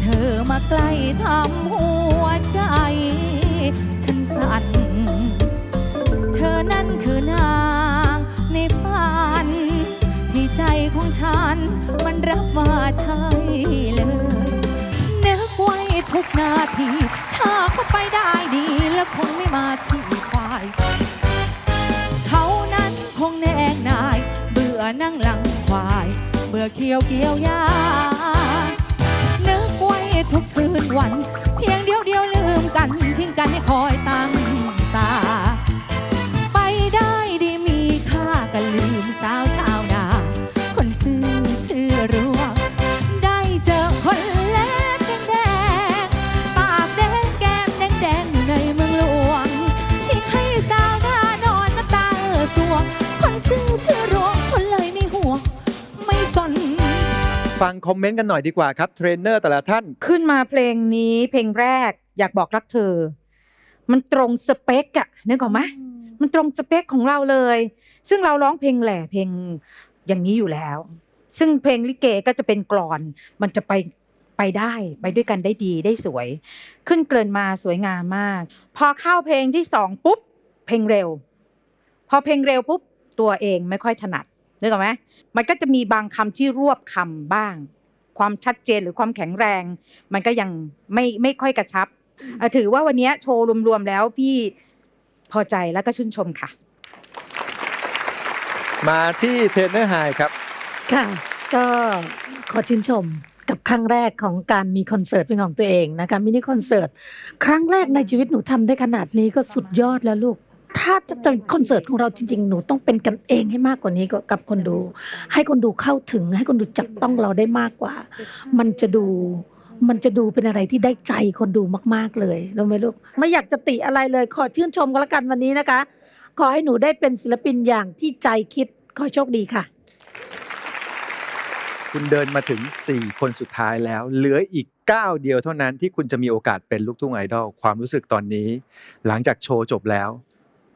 เธอมาใกล้ทำหัวใจ ฉันสั่น เธอนั่นคือนางในฝัน ที่ใจของฉันมันรับว่าใช่เลยนึกไว้ทุกนาที ถ้าเขาไปได้ดีแล้วคงไม่มาที่ควายเขานั้นคงแนงนาย เบื่อนั่งหลังควาย เบื่อเคี้ยวเกี่ยวยา ทุกคืนวัน ฟังคอมเมนต์กันหน่อยดีกว่าครับเทรนเนอร์แต่ละท่าน ขึ้นมาเพลงนี้เพลงแรกอยากบอกรักเธอ มันตรงสเปกอะนึกออกไหมมันตรงสเปคของเราเลย ซึ่งเราร้องเพลงแหล่เพลงอย่างนี้อยู่แล้ว ซึ่งเพลงลิเกก็จะเป็นกรอน มันจะไปไปได้ไปด้วยกันได้ดีได้สวย ขึ้นเกินมาสวยงามมาก พอเข้าเพลงที่สองปุ๊บเพลงเร็ว พอเพลงเร็วปุ๊บตัวเองไม่ค่อยถนัด นึกออกไหมมันก็จะมีบางคำที่รวบคำบ้าง ความชัดเจนหรือความแข็งแรง มันก็ยังไม่ไม่ค่อยกระชับเอ่อถือว่าวันนี้โชว์รวมๆแล้วพี่พอใจแล้วก็ชื่นชมค่ะ มาที่เทรนเนอร์ไฮครับ ค่ะ ก็ขอชื่นชมกับครั้งแรกของการมีคอนเสิร์ตเป็นของตัวเองนะคะมินิคอนเสิร์ตครั้งแรกในชีวิตหนูทำได้ขนาดนี้ก็สุดยอดแล้วลูก ถ้าจะเป็นคอนเสิร์ตของเราจริง ๆ หนูต้องเป็นกันเองให้มากกว่านี้กับคนดู ให้คนดูเข้าถึง ให้คนดูจับต้องเราได้มากกว่า มันจะดูมันจะดูเป็นอะไรที่ได้ใจคนดูมาก ๆเลยรู้ไหมลูกไม่อยากจะติอะไรเลย ขอชื่นชมกันละกันวันนี้นะคะ ขอให้หนูได้เป็นศิลปินอย่างที่ใจคิดขอโชคดีค่ะ คุณเดินมาถึง 4 คนสุดท้ายแล้ว เหลืออีก 9 เดียวเท่านั้นที่คุณจะมีโอกาสเป็นลูกทุ่งไอดอลความรู้สึกตอนนี้ หลังจากโชว์จบแล้ว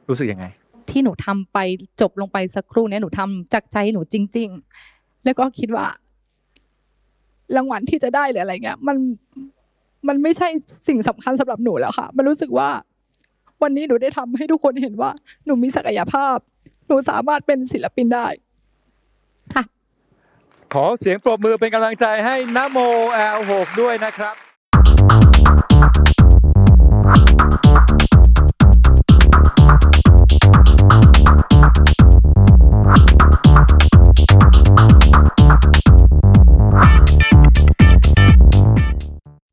รู้สึกยังไง ที่หนูทำไปจบลงไปสักครู่เนี้ยหนูทำจากใจหนูจริง ๆ แล้วก็คิดว่า รางวัลที่จะได้หรืออะไรเงี้ย มันมันไม่ใช่สิ่งสำคัญสำหรับหนูแล้วค่ะ มันรู้สึกว่า วันนี้หนูได้ทำให้ทุกคนเห็นว่า หนูมีศักยภาพ หนูสามารถเป็นศิลปินได้ขอเสียงปรบมือเป็นกำลังใจให้นโม L6 ด้วยนะครับ